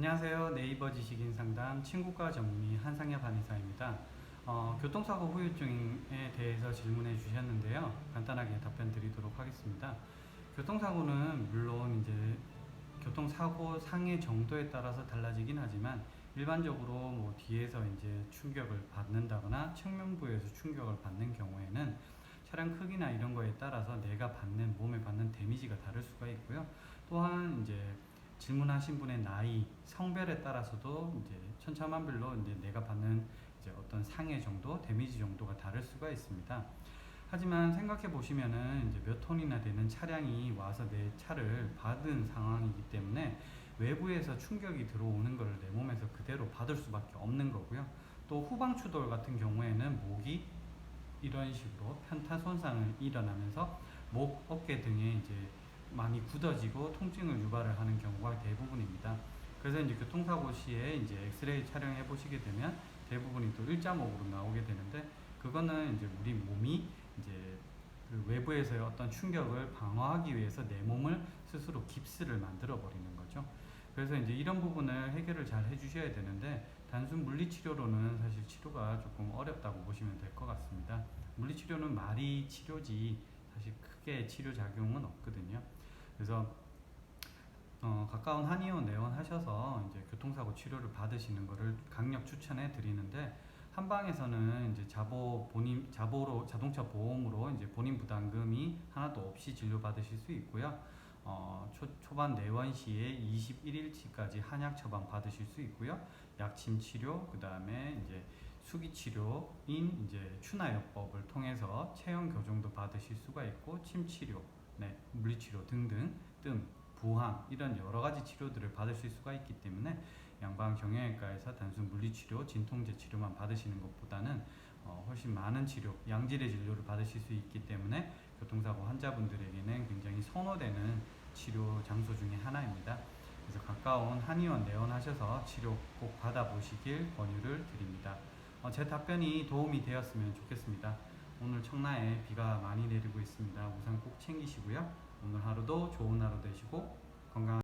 안녕하세요. 네이버 지식인 상담 친구과 전문의 한상엽 한의사입니다. 어, 교통사고 후유증에 대해서 질문해 주셨는데요. 간단하게 답변 드리도록 하겠습니다. 교통사고는 물론 이제 교통사고 상해 정도에 따라서 달라지긴 하지만 일반적으로 뭐 뒤에서 이제 충격을 받는다거나 측면부에서 충격을 받는 경우에는 차량 크기나 이런 거에 따라서 내가 받는 몸에 받는 데미지가 다를 수가 있고요. 또한 이제 질문하신 분의 나이, 성별에 따라서도 이제 천차만별로 이제 내가 받는 이제 어떤 상해 정도, 데미지 정도가 다를 수가 있습니다. 하지만 생각해 보시면은 이제 몇 톤이나 되는 차량이 와서 내 차를 받은 상황이기 때문에 외부에서 충격이 들어오는 걸내 몸에서 그대로 받을 수밖에 없는 거고요. 또 후방 추돌 같은 경우에는 목이 이런 식으로 편타 손상을 일어나면서 목, 어깨 등에 이제 많이 굳어지고 통증을 유발을 하는 경우가 대부분입니다. 그래서 이제 교통사고 시에 이제 엑스레이 촬영해 보시게 되면 대부분이 또 일자목으로 나오게 되는데 그거는 이제 우리 몸이 이제 그 외부에서의 어떤 충격을 방어하기 위해서 내 몸을 스스로 깁스를 만들어 버리는 거죠. 그래서 이제 이런 부분을 해결을 잘 해주셔야 되는데 단순 물리치료로는 사실 치료가 조금 어렵다고 보시면 될 것 같습니다. 물리치료는 말이 치료지 사실 크게 치료 작용은 없거든요. 그래서 어, 가까운 한의원 내원하셔서 이제 교통사고 치료를 받으시는 것을 강력 추천해 드리는데 한방에서는 이제 자보 본인 자보로 자동차 보험으로 이제 본인 부담금이 하나도 없이 진료 받으실 수 있고요. 어, 초, 초반 내원 시에 21일치까지 한약 처방 받으실 수 있고요. 약침 치료, 그 다음에 이제 수기 치료인 이제 추나요법을 통해서 체형 교정도 받으실 수가 있고 침 치료, 네, 물리치료 등등 뜸, 부항 이런 여러 가지 치료들을 받으실 수가 있기 때문에 양방 경영외과에서 단순 물리치료, 진통제 치료만 받으시는 것보다는 어, 훨씬 많은 치료, 양질의 진료를 받으실 수 있기 때문에 교통사고 환자분들에게는 굉장히 선호되는 치료 장소 중에 하나입니다. 그래서 가까운 한의원 내원하셔서 치료 꼭 받아보시길 권유를 드립니다. 어, 제 답변이 도움이 되었으면 좋겠습니다. 오늘 청라에 비가 많이 내리고 있습니다. 우산 꼭 챙기시고요. 오늘 하루도 좋은 하루 되시고 건강